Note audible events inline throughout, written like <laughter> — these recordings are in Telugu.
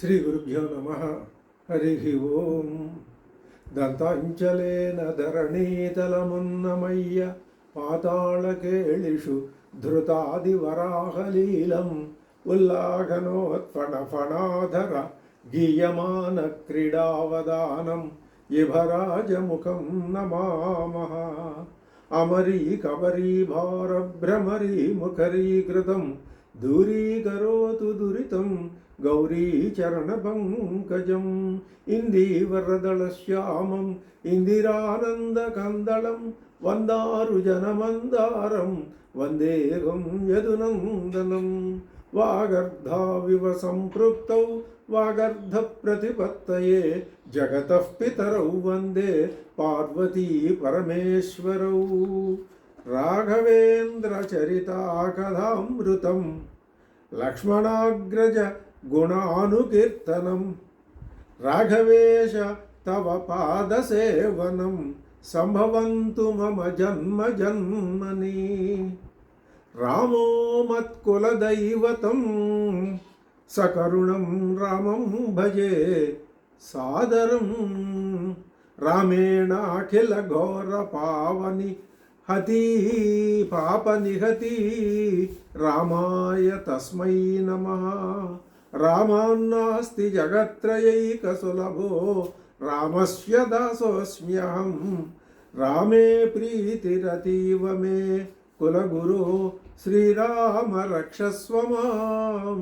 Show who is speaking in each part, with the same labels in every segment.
Speaker 1: శ్రీ గురుభ్యో నమ. హరి ఓం. దంతాంచలేన ధరణీతలమున్నమయ్య పాతాళకేళిషు ధృతాదివరాహలీలం ఉల్లాఘనోత్ఫణఫణాధర గీయమాన క్రీడావదానం ఇభరాజముఖం నమామహ. అమరీ కబరీ భారభ్రమరీ ముఖరీకృతం దూరీకరోతు దురితం గౌరీచరణపంకజం ఇందీవరదళశ్యామం ఇందిరానందకందళం వందారు జనమందారం వందేహం యదునందనం. వాగర్ధావివ సంపృక్తౌ వాగర్ధ ప్రతిపత్తయే జగతః పితరౌ వందే పార్వతీ పరమేశ్వరౌ. రాఘవేంద్రచరితాకథామృతం లక్ష్మణాగ్రజ గుణానుకీర్తనం. రాఘవేశ తవ పాదసేవనం. సంభవంతు మమ జన్మ జన్మని. రామో మత్కులదైవతం సకరుణం రామం భజే సాదరం. రామేణ అఖిల ఘోర పావని హతి పాప నిహతి. రామాయ తస్మై నమ. రామాన్నాస్తి జగత్రయైకసులభో రామస్య దాసోస్మ్యహం. రామే ప్రీతిరతీవ మే కులగురు శ్రీరామ రక్షస్వమాం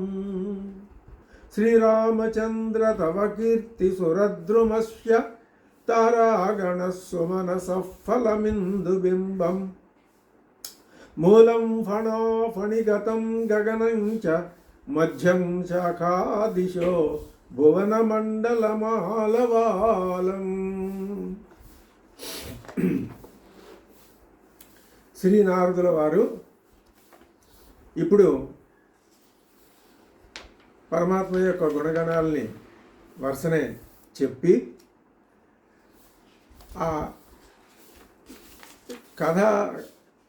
Speaker 1: శ్రీరామచంద్ర తవ కీర్తి సురద్రుమస్య తారాగణస్సుమనసः ఫలమిందుబింబం మూలం ఫణాఫణిగతం గగనం చ మధ్యం శాఖాదిశో భువనమండలమాలవాలం. శ్రీ నారదుల వారు ఇప్పుడు పరమాత్మ యొక్క గుణగణాలని వరుసనే చెప్పి ఆ కథ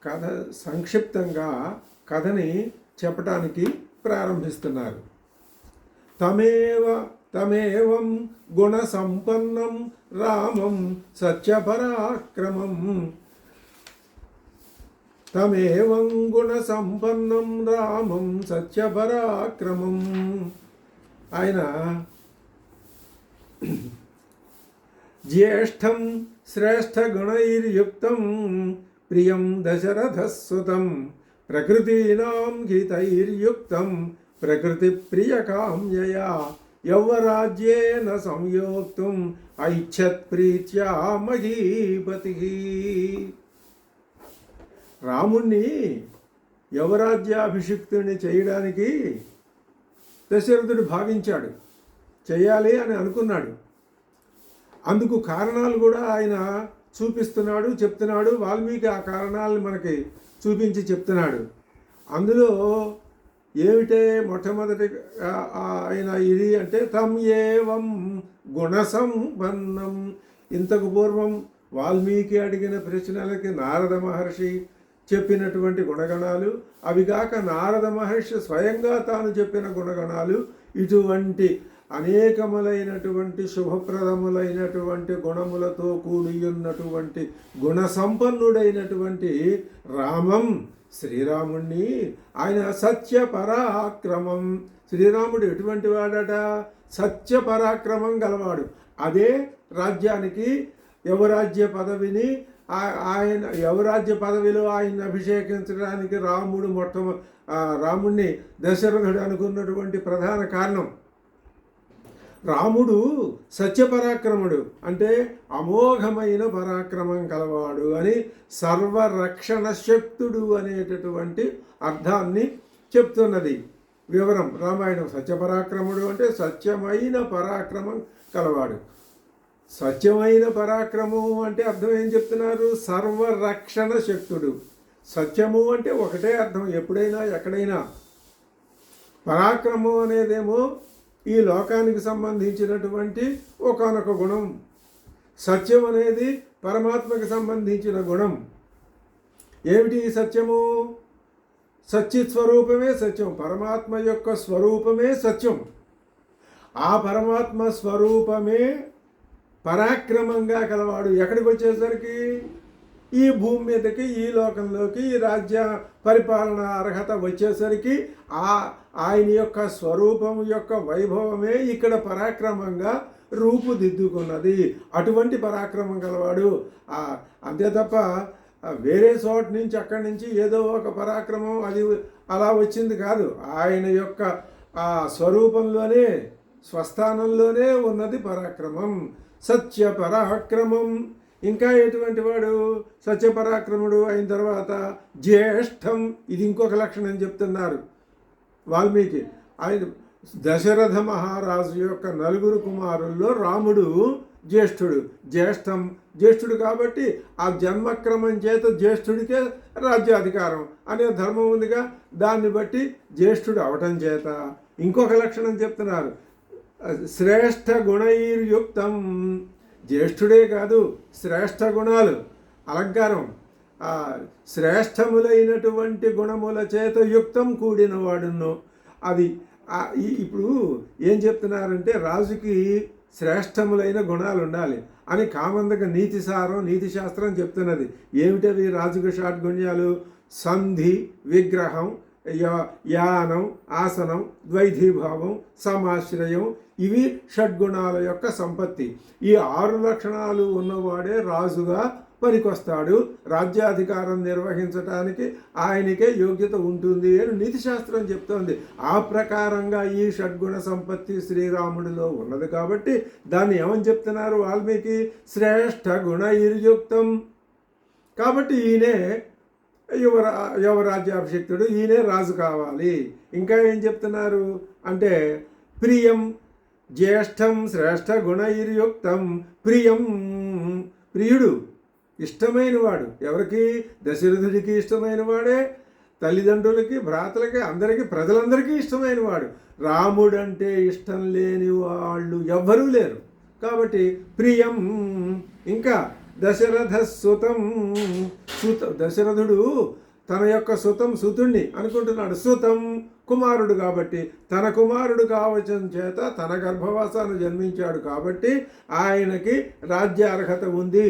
Speaker 1: కథ సంక్షిప్తంగా కథని చెప్పటానికి ప్రారంభిస్తున్నారు. తమేవ తమేవం గుణ సంపన్నం రామం సత్యపరాక్రమం. తమేవం గుణ సంపన్నం రామం సత్యపరాక్రమం. ఆయన జ్యేష్టం గుణైర్యుక్తం ప్రియం దశరథసుతం ప్రకృతీనాం గీతైర్యుక్తం ప్రకృతి ప్రియకామ్యయా యౌవరాజ్యేన సంయోక్తుం ఐచ్ఛత్ ప్రీత్యా మహీపతి రాముణ్ణి యవరాజ్యాభిషిక్తుని చేయడానికి దశరథుడు భావించాడు. చేయాలి అని అనుకున్నాడు. అందుకు కారణాలు కూడా ఆయన చూపిస్తున్నాడు చెప్తున్నాడు. వాల్మీకి ఆ కారణాలను మనకి చూపించి చెప్తున్నాడు. అందులో ఏమిటే మొట్టమొదటి ఆయన ఇది అంటే తం ఏవం గుణసంపన్నం ఇంతకు పూర్వం వాల్మీకి అడిగిన ప్రశ్నలకి నారద మహర్షి చెప్పినటువంటి గుణగణాలు అవిగాక నారద మహర్షి స్వయంగా తాను చెప్పిన గుణగణాలు ఇటువంటి అనేకములైనటువంటి శుభప్రదములైనటువంటి గుణములతో కూడియున్నటువంటి గుణ సంపన్నుడైనటువంటి రామం శ్రీరాముణ్ణి. ఆయన సత్య పరాక్రమం శ్రీరాముడు ఎటువంటి వాడట? సత్య పరాక్రమం గలవాడు. అదే రాజ్యానికి యువరాజ్య పదవిని ఆయన యువరాజ్య పదవిలో ఆయన అభిషేకించడానికి రాముడు మొట్టమ రాముణ్ణి దశరథుడు అనుకున్నటువంటి ప్రధాన కారణం. రాముడు సత్యపరాక్రముడు అంటే అమోఘమైన పరాక్రమం కలవాడు అని సర్వరక్షణ శక్తుడు అనేటటువంటి అర్థాన్ని చెప్తున్నది. వివరం రామాయణం సత్యపరాక్రముడు అంటే సత్యమైన పరాక్రమం కలవాడు. సత్యమైన పరాక్రమం అంటే అర్థం ఏం చెప్తున్నారు? సర్వరక్షణ శక్తుడు. సత్యము అంటే ఒకటే అర్థం ఎప్పుడైనా ఎక్కడైనా. పరాక్రమం అనేదేమో ఈ లోకానికి సంబంధించినటువంటి ఒకనొక గుణం. సత్యం అనేది పరమాత్మకి సంబంధించిన గుణం. ఏమిటి ఈ సత్యము? సచ్చిత్ స్వరూపమే సత్యం. పరమాత్మ యొక్క స్వరూపమే సత్యం. ఆ పరమాత్మ స్వరూపమే పరాక్రమంగా కలవాడు. ఎక్కడికి వచ్చేసరికి ఈ భూమి మీదకి ఈ లోకంలోకి ఈ రాజ్య పరిపాలన అర్హత వచ్చేసరికి ఆ ఆయన యొక్క స్వరూపం యొక్క వైభవమే ఇక్కడ పరాక్రమంగా రూపుదిద్దుకున్నది. అటువంటి పరాక్రమం గలవాడు అంతే తప్ప వేరే చోట నుంచి అక్కడి నుంచి ఏదో ఒక పరాక్రమం అది అలా వచ్చింది కాదు. ఆయన యొక్క ఆ స్వరూపంలోనే స్వస్థానంలోనే ఉన్నది పరాక్రమం. సత్య పరాక్రమం ఇంకా ఎటువంటి వాడు సత్యపరాక్రముడు అయిన తర్వాత జ్యేష్ఠం? ఇది ఇంకొక లక్షణం చెప్తున్నారు వాల్మీకి. ఆయన దశరథ మహారాజు యొక్క నలుగురు కుమారుల్లో రాముడు జ్యేష్ఠుడు. జ్యేష్ఠం జ్యేష్ఠుడు కాబట్టి ఆ జన్మక్రమం చేత జ్యేష్ఠుడికే రాజ్యాధికారం అనే ధర్మం ఉందిగా. దాన్ని బట్టి జ్యేష్ఠుడు అవటం చేత ఇంకొక లక్షణం చెప్తున్నారు. శ్రేష్ఠ గుణైర్యుక్తం. జ్యేష్ఠుడే కాదు శ్రేష్ఠ గుణాలు. అలంకారం. ఆ శ్రేష్టములైనటువంటి గుణముల చేత యుక్తం కూడిన వాడును అది ఇప్పుడు ఏం చెప్తున్నారంటే రాజుకి శ్రేష్టములైన గుణాలు ఉండాలి అని కామందక నీతి సారం నీతి శాస్త్రం చెప్తున్నది. ఏమిటవి రాజుకు షాడ్గుణ్యాలు సంధి విగ్రహం యా- యానం ఆసనం ద్వైధీభావం సమాశ్రయం ఇవి షడ్గుణాల యొక్క సంపత్తి. ఈ ఆరు లక్షణాలు ఉన్నవాడే రాజుగా పనికొస్తాడు రాజ్యాధికారం నిర్వహించటానికి ఆయనకే యోగ్యత ఉంటుంది అని నీతిశాస్త్రం చెప్తోంది. ఆ ప్రకారంగా ఈ షడ్గుణ సంపత్తి శ్రీరాముడిలో ఉన్నది కాబట్టి దాన్ని ఏమని చెప్తున్నారు వాల్మీకి? శ్రేష్ఠ గుణ ఇరుయుక్తం కాబట్టి ఈయనే యువరా యువరాజ్యాభిషిక్తుడు ఈయనే రాజు కావాలి. ఇంకా ఏం చెప్తున్నారు? అంటే ప్రియం జ్యేష్టం శ్రేష్ఠ గుణైర్యుక్తం ప్రియం. ప్రియుడు ఇష్టమైన వాడు ఎవరికి? దశరథుడికి ఇష్టమైన వాడే తల్లిదండ్రులకి భ్రాతలకి అందరికీ ప్రజలందరికీ ఇష్టమైన వాడు రాముడంటే ఇష్టం లేని వాళ్ళు ఎవ్వరూ లేరు. కాబట్టి ప్రియం. ఇంకా దశరథ సుతం. సుత దశరథుడు తన యొక్క సుతం సుతుణ్ణి అనుకుంటున్నాడు. సుతం కుమారుడు కాబట్టి తన కుమారుడు కావచ్చం చేత తన గర్భవాసాన్ని జన్మించాడు కాబట్టి ఆయనకి రాజ్య అర్హత ఉంది.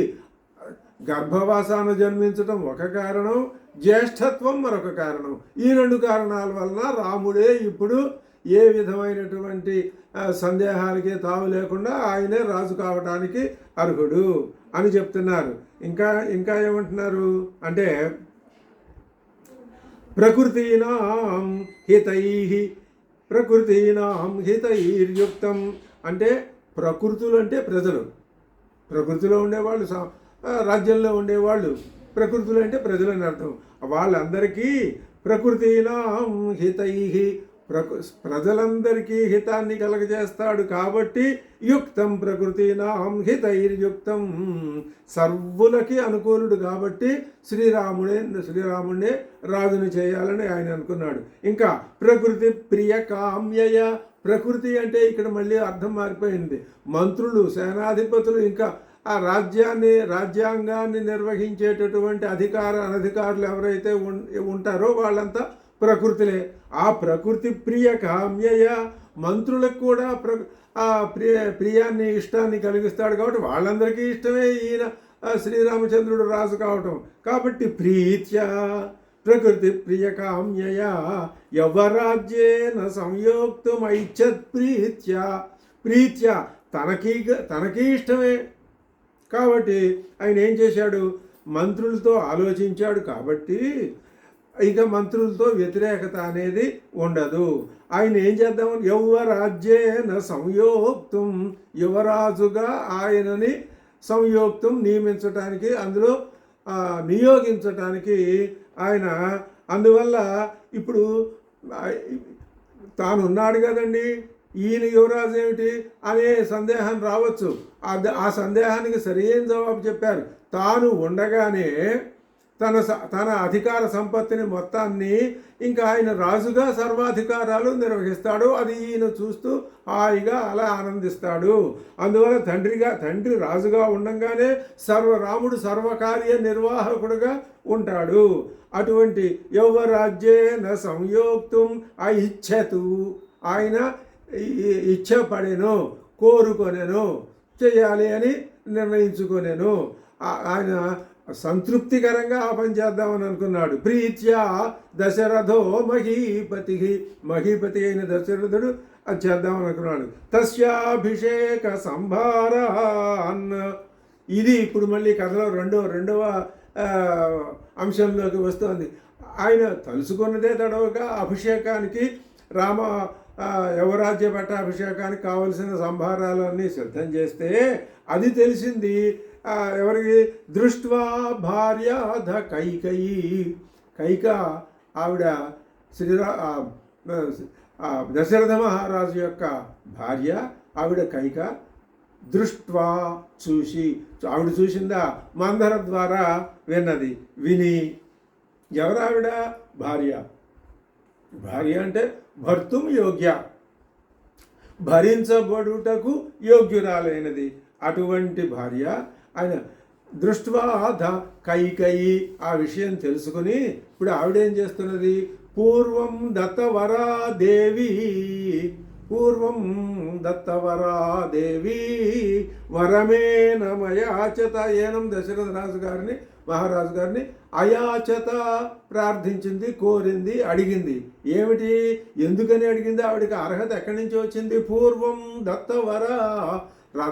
Speaker 1: గర్భవాసాన్ని జన్మించడం ఒక కారణం జ్యేష్ఠత్వం మరొక కారణం. ఈ రెండు కారణాల వలన రాముడే ఇప్పుడు ఏ విధమైనటువంటి సందేహానికి సందేహాలకి తావు లేకుండా ఆయనే రాజు కావడానికి అర్హుడు అని చెప్తున్నారు. ఇంకా ఇంకా ఏమంటున్నారు? అంటే ప్రకృతీనాం హితై ప్రకృతీనాం హితైర్యుక్తం. అంటే ప్రకృతులు అంటే ప్రజలు. ప్రకృతిలో ఉండేవాళ్ళు సా- రాజ్యంలో ఉండేవాళ్ళు. ప్రకృతులు అంటే ప్రజలని అర్థం. వాళ్ళందరికీ ప్రకృతినాం హితై ప్రజలందరికీ హితాన్ని కలగజేస్తాడు కాబట్టి యుక్తం ప్రకృతినాం హితైర్యుక్తం. సర్వులకి అనుకూలుడు కాబట్టి శ్రీరాముడే శ్రీరాముడే రాజుని చేయాలని ఆయన అనుకున్నాడు. ఇంకా ప్రకృతి ప్రియ కామ్యయ ప్రకృతి అంటే ఇక్కడ మళ్ళీ అర్థం మారిపోయింది. మంత్రులు సేనాధిపతులు ఇంకా ఆ రాజ్యాన్ని రాజ్యాంగాన్ని నిర్వహించేటటువంటి అధికార అనధికారులు ఎవరైతే ఉంటారో వాళ్ళంతా ప్రకృతిలే. ఆ ప్రకృతి ప్రియ కామ్యయ మంత్రులకు కూడా ప్ర ఆ ప్రియ ప్రియాన్ని ఇష్టాన్ని కలిగిస్తాడు కాబట్టి వాళ్ళందరికీ ఇష్టమే ఈయన శ్రీరామచంద్రుడు రాజు కావటం. కాబట్టి ప్రీత్య ప్రకృతి ప్రియ కామ్యయ యవరాజ్యేన సంయోక్తం ఐచ్ఛత్ ప్రీత్య. ప్రీత్య తనకి తనకి ఇష్టమే. కాబట్టి ఆయన ఏం చేశాడు? మంత్రులతో ఆలోచించాడు కాబట్టి ఇక మంత్రులతో వ్యతిరేకత అనేది ఉండదు. ఆయన ఏం చేద్దాం? యువరాజ్యేన సంయోక్తం యువరాజుగా ఆయనని సంయోక్తం నియమించటానికి అందులో నియోగించటానికి ఆయన అందువల్ల ఇప్పుడు తానున్నాడు కదండి. ఈయన యువరాజు ఏమిటి? అనే సందేహం రావచ్చు. ఆ ఆ సందేహానికి సరైన జవాబు చెప్పారు. తాను ఉండగానే తన స- తన అధికార సంపత్తిని మొత్తాన్ని ఇంకా ఆయన రాజుగా సర్వాధికారాలు నిర్వహిస్తాడు. అది ఈయన చూస్తూ హాయిగా అలా ఆనందిస్తాడు. అందువల్ల తండ్రిగా తండ్రి రాజుగా ఉండంగానే సర్వరాముడు సర్వకార్య నిర్వాహకుడుగా ఉంటాడు. అటువంటి యౌవరాజ్యేన సంయోక్తం ఇచ్చతు ఆయన ఇచ్చపడెను కోరుకొనెను చేయాలి అని నిర్ణయించుకొనెను. ఆయన సంతృప్తికరంగా ఆ పని చేద్దామని అనుకున్నాడు. ప్రీత్యా దశరథో మహీపతి మహీపతి అయిన దశరథుడు అది చేద్దామని అనుకున్నాడు. తస్యాభిషేక సంభారాన్ ఇది ఇప్పుడు మళ్ళీ కథలో రెండవ రెండవ అంశంలోకి వస్తుంది. ఆయన తలుసుకున్నదే తడవగా అభిషేకానికి రామ యువరాజ్య పట్టాభిషేకానికి కావలసిన సంభారాలన్నీ సిద్ధం చేస్తే అది తెలిసింది. ఎవరికి? దృష్ట్వా భార్యాధ కైకయి. కైక ఆవిడ శ్రీరా దశరథ మహారాజు యొక్క భార్య ఆవిడ కైక. దృష్ట్వా చూసి ఆవిడ చూసిందా? మందర ద్వారా విన్నది. విని. ఎవరావిడ భార్య. భార్య అంటే భర్తుం యోగ్య. భరించబడుటకు యోగ్యురాలైనది. అటువంటి భార్య ఆయన దృష్ట్వాధ కైకయి ఆ విషయం తెలుసుకుని ఇప్పుడు ఆవిడేం చేస్తున్నది? పూర్వం దత్తవరా దేవి పూర్వం దత్తవరా దేవి వరమేన మయాచత ఏనం దశరథ రాజు గారిని మహారాజు గారిని అయాచత ప్రార్థించింది కోరింది అడిగింది. ఏమిటి? ఎందుకని అడిగింది? ఆవిడకి అర్హత ఎక్కడి నుంచి వచ్చింది? పూర్వం దత్తవర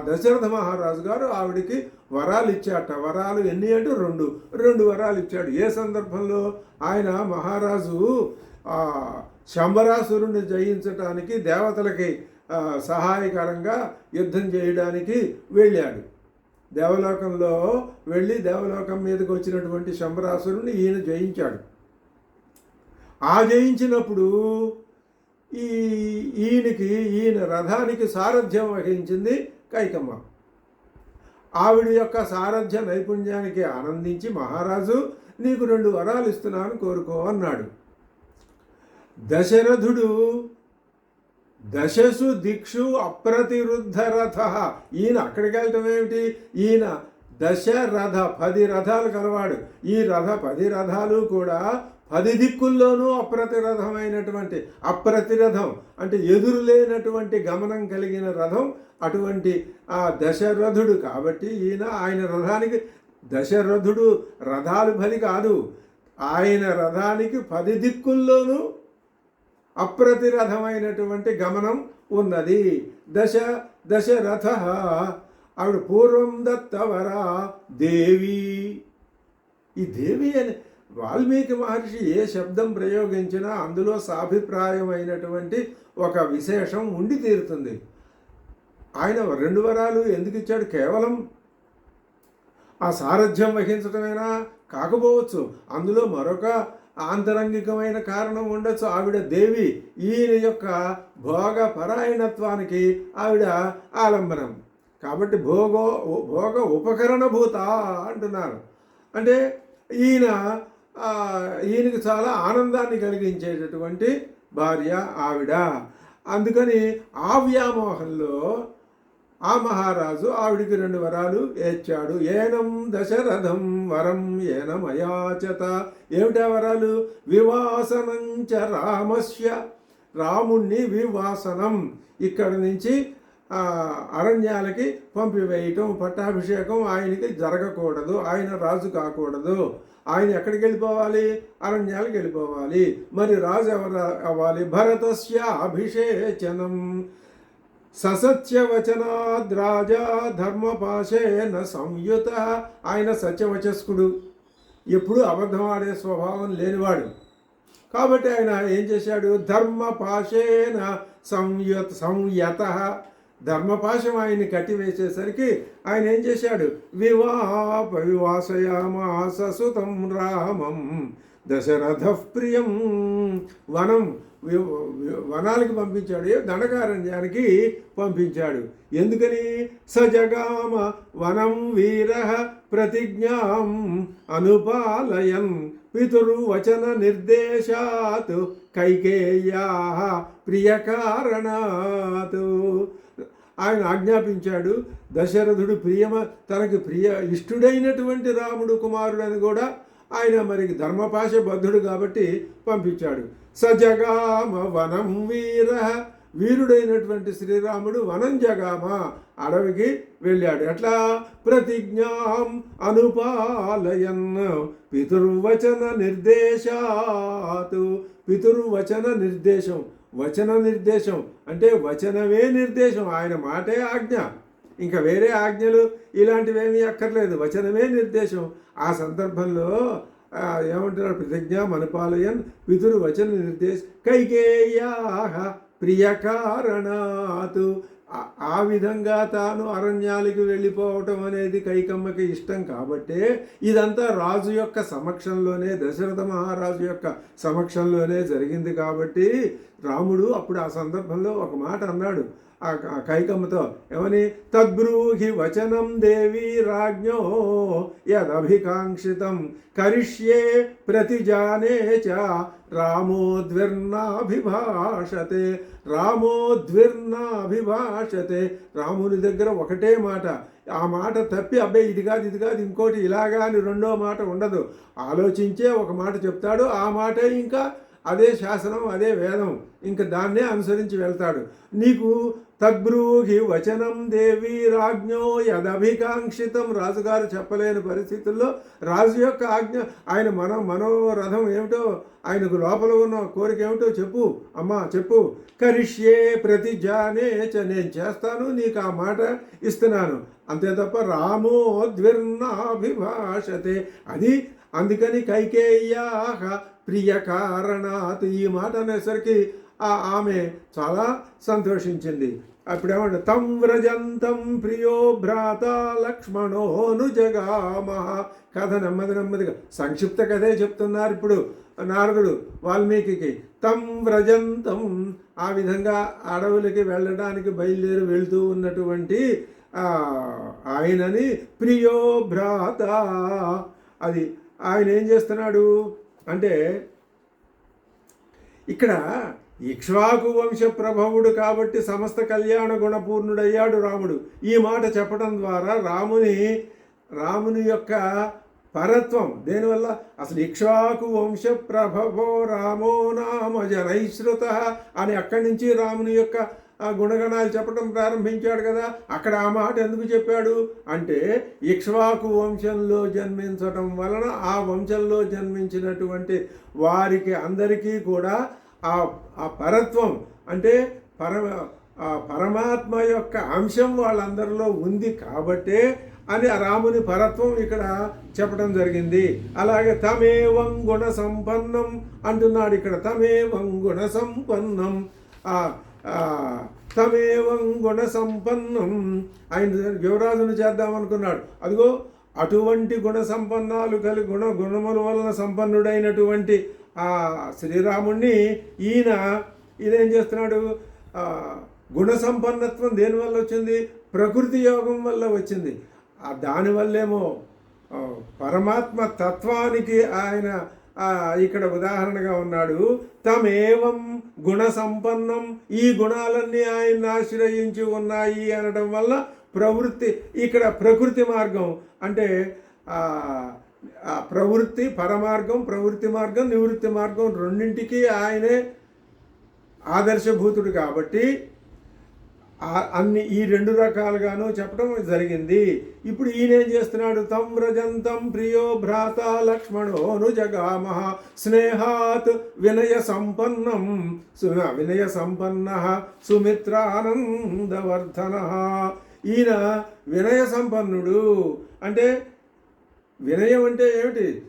Speaker 1: దశరథ మహారాజు గారు ఆవిడికి వరాలు ఇచ్చాట. వరాలు ఎన్ని అంటే రెండు. రెండు వరాలు ఇచ్చాడు. ఏ సందర్భంలో? ఆయన మహారాజు శంబరాసురుణ్ణి జయించటానికి దేవతలకి సహాయకరంగా యుద్ధం చేయడానికి వెళ్ళాడు. దేవలోకంలో వెళ్ళి దేవలోకం మీదకి వచ్చినటువంటి శంబరాసురుని ఈయన జయించాడు. ఆ జయించినప్పుడు ఈ ఈయనకి ఈయన రథానికి సారథ్యం వహించింది కైకమ్మ ఆవిడ యొక్క సారథ్య నైపుణ్యానికి ఆనందించి మహారాజు నీకు రెండు వరాలు ఇస్తున్నాను కోరుకో అన్నాడు. దశరథుడు దశసు దిక్షు అప్రతిరుద్ధ రథ. ఈయన అక్కడికి వెళ్ళటం ఏమిటి? ఈయన దశరథ పది రథాలు కలవాడు. ఈ రథ పది రథాలు కూడా పది దిక్కుల్లోనూ అప్రతిరథమైనటువంటి అప్రతిరథం అంటే ఎదురు లేనటువంటి గమనం కలిగిన రథం అటువంటి ఆ దశరథుడు. కాబట్టి ఈయన ఆయన రథానికి దశరథుడు రథాలు బలి కాదు. ఆయన రథానికి పది దిక్కుల్లోనూ అప్రతిరథమైనటువంటి గమనం ఉన్నది. దశ దశరథ ఆవిడ పూర్వం దత్తవర దేవి. ఈ దేవి అని వాల్మీకి మహర్షి ఏ శబ్దం ప్రయోగించినా అందులో సాభిప్రాయమైనటువంటి ఒక విశేషం ఉండి తీరుతుంది. ఆయన రెండు వరాలు ఎందుకు ఇచ్చాడు? కేవలం ఆ సారథ్యం వహించటమేనా? కాకపోవచ్చు. అందులో మరొక ఆంతరంగికమైన కారణం ఉండొచ్చు. ఆవిడ దేవి ఈయన యొక్క భోగ పరాయణత్వానికి ఆవిడ ఆలంబనం. కాబట్టి భోగో భోగ ఉపకరణభూత అంటున్నారు. అంటే ఈయన ఈయనకి చాలా ఆనందాన్ని కలిగించేటటువంటి భార్య ఆవిడ. అందుకని ఆ వ్యామోహంలో ఆ మహారాజు ఆవిడికి రెండు వరాలు ఏచ్చాడు ఏనం దశరథం వరం ఏనం అయాచత ఏమిటా వరాలు? వివాసనంచ రామస్య. రాముణ్ణి వివాసనం. ఇక్కడి నుంచి అరణ్యాలకి పంపివేయటం పట్టాభిషేకం ఆయనకి జరగకూడదు ఆయన రాజు కాకూడదు. ఆయన ఎక్కడికి వెళ్ళిపోవాలి? అరణ్యాలకు వెళ్ళిపోవాలి. మరి రాజు ఎవరు అవ్వాలి? భరతస్య అభిషేచనం. ససత్యవచనాద్రాజా ధర్మపాశేన సంయుత. ఆయన సత్యవచస్కుడు. ఎప్పుడు అబద్ధం ఆడే స్వభావం లేనివాడు. కాబట్టి ఆయన ఏం చేశాడు? ధర్మపాశేన సంయుత సంయత. ధర్మపాశం ఆయన్ని కట్టివేసేసరికి ఆయన ఏం చేశాడు? వివాప వివాసయామాస రామం దశరథ ప్రియం. వనం వి- వనాలకు పంపించాడు. దండకారణ్యానికి పంపించాడు. ఎందుకని? సజగామ వనం వీర ప్రతిజ్ఞాం అనుపాలయన్ పితుర్వచన నిర్దేశాత్ కైకేయా ప్రియకారణాత్. ఆయన ఆజ్ఞాపించాడు దశరథుడు ప్రియమ తనకి ప్రియ ఇష్టుడైనటువంటి రాముడు కుమారుడని కూడా ఆయన మరి ధర్మపాశ బద్ధుడు కాబట్టి పంపించాడు. సజగామ వనం వీర వీరుడైనటువంటి శ్రీరాముడు వనం జగామ అడవికి వెళ్ళాడు. ఎట్లా? ప్రతిజ్ఞాం అనుపాలయన్ పితుర్వచన నిర్దేశాతు పితుర్వచన నిర్దేశం. వచన నిర్దేశం. అంటే వచనమే నిర్దేశం. ఆయన మాటే ఆజ్ఞ. ఇంకా వేరే ఆజ్ఞలు ఇలాంటివేమీ అక్కర్లేదు. వచనమే నిర్దేశం. ఆ సందర్భంలో ఏమంటున్నారు ప్రతిజ్ఞ మనపాలయన్ పితురు వచన నిర్దేశ కైకేయాహ ప్రియ కారణాతు ఆ- ఆ విధంగా తాను అరణ్యాలకు వెళ్ళిపోవటం అనేది కైకమ్మకి ఇష్టం కాబట్టే ఇదంతా రాజు యొక్క సమక్షంలోనే దశరథ మహారాజు యొక్క సమక్షంలోనే జరిగింది కాబట్టి రాముడు అప్పుడు ఆ సందర్భంలో ఒక మాట అన్నాడు. ఆ కైకమ్మతో ఏమని? తద్బ్రూహి వచనం దేవి రాజ్ఞో యదభికాంక్షితం కరిష్యే ప్రతిజానే చ రామోద్విర్నాభిభాషతే రామోద్విర్నాభిభాషతే రాముని దగ్గర ఒకటే మాట. ఆ మాట తప్పి అబ్బాయి ఇది కాదు ఇది కాదు ఇంకోటి ఇలాగా అని రెండో మాట ఉండదు. ఆలోచించే ఒక మాట చెప్తాడు. ఆ మాటే ఇంకా అదే శాసనం అదే వేదం. ఇంకా దాన్నే అనుసరించి వెళ్తాడు. నీకు తద్బ్రూహి వచనం దేవి రాజ్ఞో యదభికాంక్షితం. రాజుగారు చెప్పలేని పరిస్థితుల్లో రాజు యొక్క ఆజ్ఞ ఆయన మన మనోరథం ఏమిటో ఆయనకు లోపల ఉన్న కోరిక ఏమిటో చెప్పు. అమ్మా చెప్పు. కరిష్యే ప్రతిజానే చ నేను చేస్తాను నీకు ఆ మాట ఇస్తున్నాను. అంతే తప్ప రామో ద్విర్ణాభిభాషతే అది అందుకని కైకేయ్యాహ ప్రియ కారణాత్. ఈ మాట అనేసరికి ఆమె చాలా సంతోషించింది. అప్పుడేమంటే తం వ్రజంతం ప్రియో భ్రాత లక్ష్మణోను కథ నెమ్మది నెమ్మదిగా సంక్షిప్త కథే చెప్తున్నారు ఇప్పుడు నారదుడు వాల్మీకి తం వ్రజంతం ఆ విధంగా అడవులకి వెళ్ళడానికి బయలుదేరి వెళ్తూ ఉన్నటువంటి ఆయనని ప్రియో భ్రాత. అది ఆయన ఏం చేస్తున్నాడు అంటే ఇక్కడ ఇక్ష్వాకు వంశ ప్రభవుడు కాబట్టి సమస్త కళ్యాణ గుణపూర్ణుడయ్యాడు రాముడు. ఈ మాట చెప్పడం ద్వారా రాముని రాముని యొక్క పరత్వం దేనివల్ల? అసలు ఇక్ష్వాకు వంశ ప్రభవో రామో నామ జనైశ్రుత అని అక్కడి నుంచి రాముని యొక్క ఆ గుణగణాలు చెప్పడం ప్రారంభించాడు కదా. అక్కడ ఆ మాట ఎందుకు చెప్పాడు? అంటే ఇక్ష్వాకు వంశంలో జన్మించడం వలన ఆ వంశంలో జన్మించినటువంటి వారికి అందరికీ కూడా ఆ ఆ పరత్వం అంటే పరమ ఆ పరమాత్మ యొక్క అంశం వాళ్ళందరిలో ఉంది కాబట్టే అని ఆ రాముని పరత్వం ఇక్కడ చెప్పడం జరిగింది. అలాగే తమేవం గుణ సంపన్నం అంటున్నాడు ఇక్కడ. తమేవం గుణ సంపన్నం. తమేవం గుణ సంపన్నం. ఆయన యువరాజును చేద్దామనుకున్నాడు అదిగో అటువంటి గుణ సంపన్నాలు కలిగి గుణ గుణముల వలన సంపన్నుడైనటువంటి ఆ శ్రీరాముణ్ణి ఈయన ఈయనేం చేస్తున్నాడు? గుణ సంపన్నత్వం దేనివల్ల వచ్చింది? ప్రకృతి యోగం వల్ల వచ్చింది. ఆ దానివల్లేమో పరమాత్మ తత్వానికి ఆయన ఇక్కడ ఉదాహరణగా ఉన్నాడు. తమేవం గుణ సంపన్నం ఈ గుణాలన్నీ ఆయన ఆశ్రయించి ఉన్నాయి అనడం వల్ల ప్రవృత్తి ఇక్కడ ప్రకృతి మార్గం అంటే ప్రవృత్తి పరమార్గం ప్రవృత్తి మార్గం నివృత్తి మార్గం రెండింటికి ఆయనే ఆదర్శభూతుడు కాబట్టి అన్ని ఈ రెండు రకాలుగాను చెప్పడం జరిగింది. ఇప్పుడు ఈయనేం చేస్తున్నాడు? తం వ్రజంతం ప్రియో భ్రాత లక్ష్మణోను జగామహ స్నేహాత్ వినయ సంపన్నం సు- వినయ సంపన్న సుమిత్రానందవర్ధన. ఈయన వినయ సంపన్నుడు. అంటే వినయం అంటే ఏమిటి?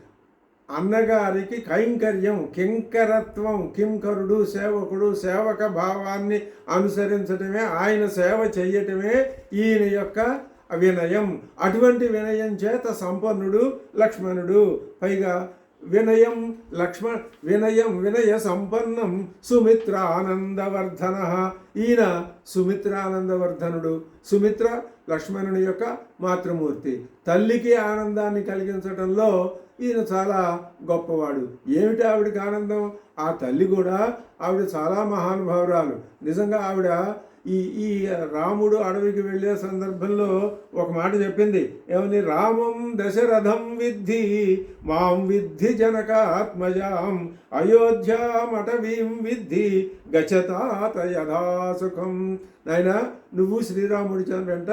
Speaker 1: అన్నగారికి కైంకర్యం కింకరత్వం కింకరుడు సేవకుడు సేవక భావాన్ని అనుసరించటమే ఆయన సేవ చేయటమే ఈయన యొక్క వినయం. అటువంటి వినయం చేత సంపన్నుడు లక్ష్మణుడు. పైగా వినయం లక్ష్మణ వినయం వినయ సంపన్నం సుమిత్రానందవర్ధన. ఈయన సుమిత్రానందవర్ధనుడు. సుమిత్ర లక్ష్మణుని యొక్క మాతృమూర్తి. తల్లికి ఆనందాన్ని కలిగించడంలో ఈయన చాలా గొప్పవాడు. ఏమిటి ఆవిడకి ఆనందం? ఆ తల్లి కూడా ఆవిడ చాలా మహానుభావురాలు. నిజంగా ఆవిడ ఈ ఈ రాముడు అడవికి వెళ్ళే సందర్భంలో ఒక మాట చెప్పింది. ఏమని? రామం దశరథం విద్ధి మాం విద్ధి జనకాత్మజాం అయోధ్యామటవీం విద్ధి గచతాత యథాసుఖం. నాయన నువ్వు శ్రీరాముడి వెంట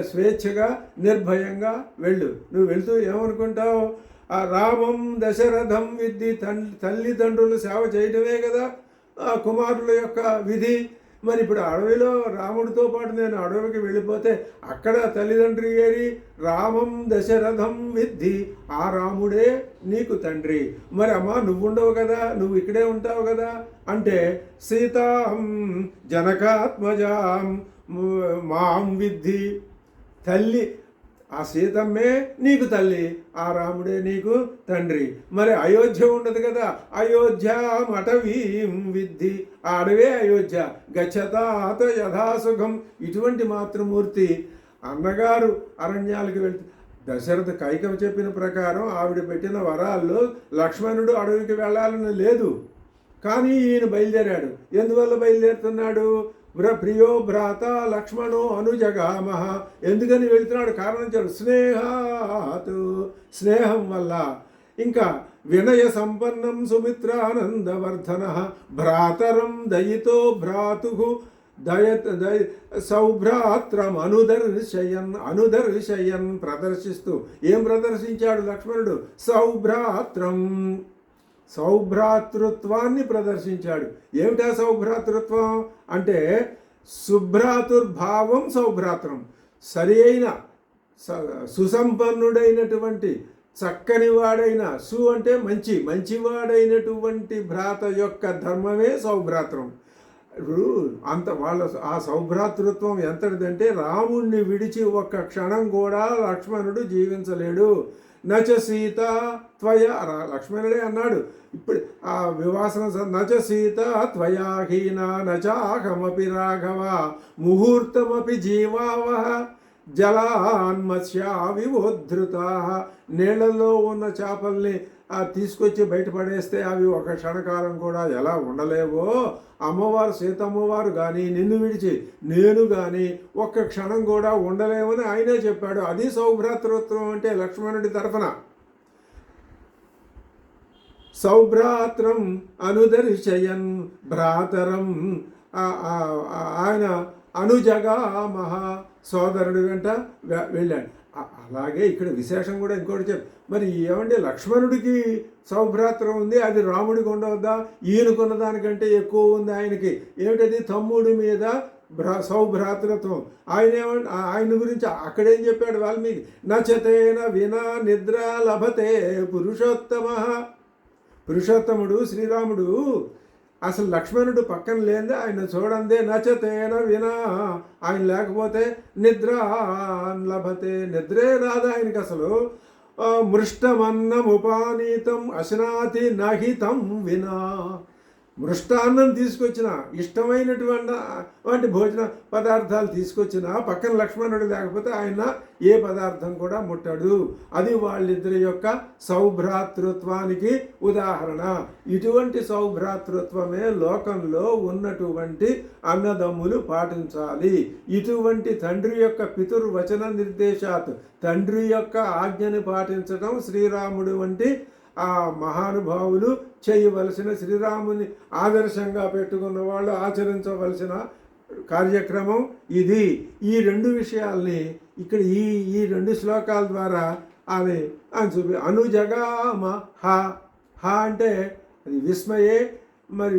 Speaker 1: స్వేచ్ఛగా నిర్భయంగా వెళ్ళు. నువ్వు వెళ్తూ ఏమనుకుంటావు? ఆ రామం దశరథం విద్ధి తల్లి తల్లిదండ్రులు సేవ చేయడమే కదా ఆ కుమారుల యొక్క విధి. మరి ఇప్పుడు అడవిలో రాముడితో పాటు నేను అడవికి వెళ్ళిపోతే అక్కడ తల్లిదండ్రి ఏరి రామం దశరథం విద్ధి. ఆ రాముడే నీకు తండ్రి. మరి అమ్మా నువ్వు ఉండవు కదా నువ్వు ఇక్కడే ఉంటావు కదా అంటే సీతాం జనకాత్మజాం మాం విద్ధి. తల్లి ఆ సీతమ్మే నీకు తల్లి ఆ రాముడే నీకు తండ్రి. మరి అయోధ్య ఉండదు కదా. అయోధ్య మటవీం విద్ధి. ఆ అడవే అయోధ్య. గచ్చతాత యథాసుఖం. ఇటువంటి మాతృమూర్తి అన్నగారు అరణ్యాలకు వెళ్తే దశరథ కైకం చెప్పిన ప్రకారం ఆవిడ పెట్టిన వరాల్లో లక్ష్మణుడు అడవికి వెళ్ళాలని లేదు. కానీ ఈయన బయలుదేరాడు. ఎందువల్ల బయలుదేరుతున్నాడు? ప్రియో భ్రాత లక్ష్మణో అనుజగామహ ఎందుకని వెళుతున్నాడు? కారణం చెప్పు. స్నేహాత్ స్నేహం వల్ల. ఇంకా వినయ సంపన్నం సుమిత్రానందవర్ధన. భ్రాతరం దయితో భ్రాతు. దయ దయ సౌభ్రాత్రం అనుదర్శయన్ అనుదర్శయన్ ప్రదర్శిస్తూ. ఏం ప్రదర్శించాడు లక్ష్మణుడు? సౌభ్రాత్రం. సౌభ్రాతృత్వాన్ని ప్రదర్శించాడు. ఏమిటా సౌభ్రాతృత్వం? అంటే శుభ్రాతుర్భావం సౌభ్రాత్రం. సరి అయిన సుసంపన్నుడైనటువంటి చక్కని వాడైన సు అంటే మంచి మంచివాడైనటువంటి భ్రాత యొక్క ధర్మమే సౌభ్రాత్రం. అంత వాళ్ళ ఆ సౌభ్రాతృత్వం ఎంతటిదంటే రాముణ్ణి విడిచి ఒక్క క్షణం కూడా లక్ష్మణుడు జీవించలేడు. నచ సీత త్వయ లక్ష్మణుడే అన్నాడు. ఇప్పుడు ఆ వివాసన నచ సీత త్వయాహీన నచాహమపి రాఘవ ముహూర్తమపి జీవావహ జలాన్మత్స్యా వివోద్ధృత నీళ్ళలో ఉన్న చేపల్ని తీసుకొచ్చి బయటపడేస్తే అవి ఒక క్షణకాలం కూడా ఎలా ఉండలేవో? అమ్మవారు సీతమ్మవారు కానీ నిన్ను విడిచి నేను కానీ ఒక్క క్షణం కూడా ఉండలేమని ఆయనే చెప్పాడు. అది సౌభ్రాతృత్వం అంటే లక్ష్మణుడి తరఫున. సౌభ్రాత్రం అనుదర్శయన్ భ్రాతరం. ఆయన అనుజగా మహా సోదరుడు వెంట వెళ్ళాడు. అలాగే ఇక్కడ విశేషం కూడా ఇంకోటి చెప్పు. మరి ఏమండి లక్ష్మణుడికి సౌభ్రాత్రం ఉంది అది రాముడికి ఉండవద్దా? ఈయనకున్న దానికంటే ఎక్కువ ఉంది ఆయనకి. ఏమిటది? తమ్ముడి మీద భ్రా సౌభ్రాతృత్వం. ఆయన ఆయన గురించి అక్కడేం చెప్పాడు వాల్మీకి? నచతేన వినా నిద్ర లభతే పురుషోత్తమ. పురుషోత్తముడు శ్రీరాముడు అసలు లక్ష్మణుడు పక్కన లేదే ఆయన చూడందే నచతేన వినా. ఆయన లేకపోతే నిద్ర లభతే. నిద్రే రాదు ఆయనకి అసలు. మృష్టమన్నముపానీతం అశనాతి నహితం వినా. మృష్టాన్నం తీసుకొచ్చిన ఇష్టమైనటువంటి వంటి భోజన పదార్థాలు తీసుకొచ్చిన పక్కన లక్ష్మణుడు లేకపోతే ఆయన ఏ పదార్థం కూడా ముట్టడు. అది వాళ్ళిద్దరి యొక్క సౌభ్రాతృత్వానికి ఉదాహరణ. ఇటువంటి సౌభ్రాతృత్వమే లోకంలో ఉన్నటువంటి అన్నదమ్ములు పాటించాలి. ఇటువంటి తండ్రి యొక్క పితుర్వచన నిర్దేశాత్ తండ్రి యొక్క ఆజ్ఞని పాటించడం శ్రీరాముడు వంటి ఆ మహానుభావులు చేయవలసిన శ్రీరాముని ఆదర్శంగా పెట్టుకున్న వాళ్ళు ఆచరించవలసిన కార్యక్రమం ఇది. ఈ రెండు విషయాల్ని ఇక్కడ ఈ ఈ రెండు శ్లోకాల ద్వారా ఆమె అని చూపి అనుజగామ హ హ అంటే అది విస్మయే మరి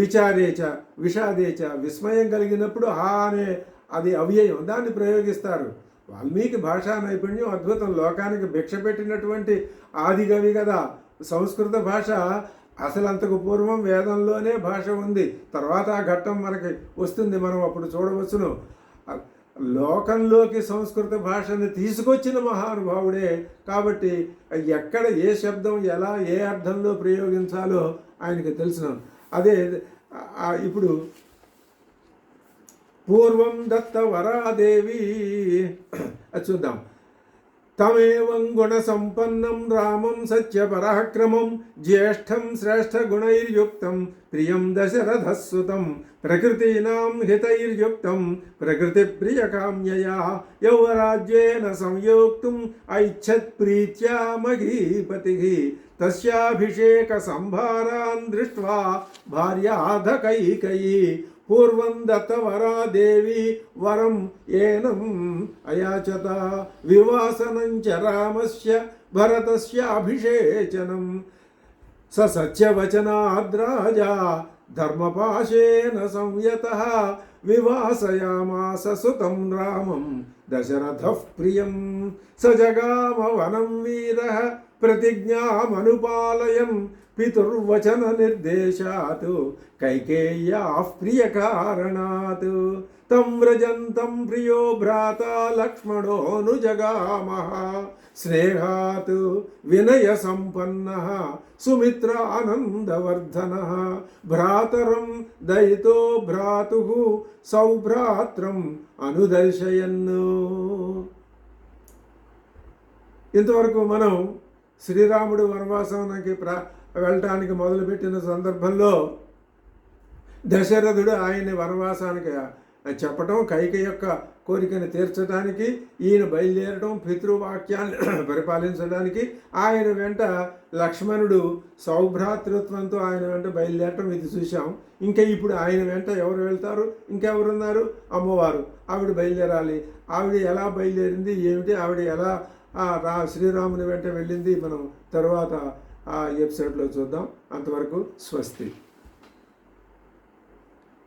Speaker 1: విచారేచ విషాదేచ విస్మయం కలిగినప్పుడు హా అనే అది అవ్యయం. దాన్ని ప్రయోగిస్తారు. వాల్మీకి భాషా నైపుణ్యం అద్భుతం. లోకానికి భిక్ష పెట్టినటువంటి ఆదిగవి కదా. సంస్కృత భాష అసలు అంతకు పూర్వం వేదంలోనే భాష ఉంది. తర్వాత ఆ ఘట్టం మనకి వస్తుంది. మనం అప్పుడు చూడవచ్చును. లోకంలోకి సంస్కృత భాషను తీసుకొచ్చిన మహానుభావుడే కాబట్టి ఎక్కడ ఏ శబ్దం ఎలా ఏ అర్థంలో ప్రయోగించాలో ఆయనకి తెలిసిన అదే ఇప్పుడు పూర్వం దత్త వరాదేవి అది చూద్దాం తమేవం గుణసంపన్నం రామం సత్యపరాక్రమం జ్యేష్ఠం శ్రేష్ఠగుణైర్యుక్తం ప్రియం దశరథస్సుతం ప్రకృతీనాం హితైర్యుక్తం ప్రకృతిప్రియకామ్యయా యౌవరాజ్యేన సంయోక్తుం ఐచ్ఛత్ ప్రీత్యా మహీపతిः తస్యాభిషేక సంభారాన్ దృష్ట్వా భార్యాధకైకయీ పూర్వం దత్తవరా దేవి వరం ఏనం అయాచత వివాసనం చ రామస్య భరతస్య అభిషేచనం స సత్యవచనాద్రాజా ధర్మపాశేన సంయత వివాసయామాస సుతం రామం దశరథ ప్రియం స జగామ వనం వీర ప్రతిజ్ఞామనుపాలయన్ పితుర్వచన నిర్దేశాత్ కైకేయ్యా ప్రియకారణాత్. తం వ్రజంతం ప్రియో భ్రాత లక్ష్మణోను జగామః. స్నేహాత్ వినయ సంపన్న సుమిత్రానందవర్ధన. భ్రాతరం దయితో భ్రాతు సౌభ్రాత్రం అనుదర్శయన్ను. ఇంతవరకు మనం శ్రీరాముడు వనవాసానికి ప్రా వెళ్ళటానికి మొదలుపెట్టిన సందర్భంలో దశరథుడు ఆయన్ని వనవాసానికి చెప్పటం కైక యొక్క కోరికను తీర్చడానికి ఈయన బయలుదేరడం పితృవాక్యాన్ని <clears throat> పరిపాలించడానికి ఆయన వెంట లక్ష్మణుడు సౌభ్రాతృత్వంతో ఆయన వెంట బయలుదేరటం ఇది చూసాం ఇంకా ఇప్పుడు ఆయన వెంట ఎవరు వెళ్తారు? ఇంకెవరున్నారు? అమ్మవారు. ఆవిడ బయలుదేరాలి. ఆవిడ ఎలా బయలుదేరింది? ఏమిటి? ఆవిడ ఎలా రా శ్రీరాముని వెంట వెళ్ళింది? మనం తర్వాత ఆ ఎపిసోడ్లో చూద్దాం. అంతవరకు స్వస్తి.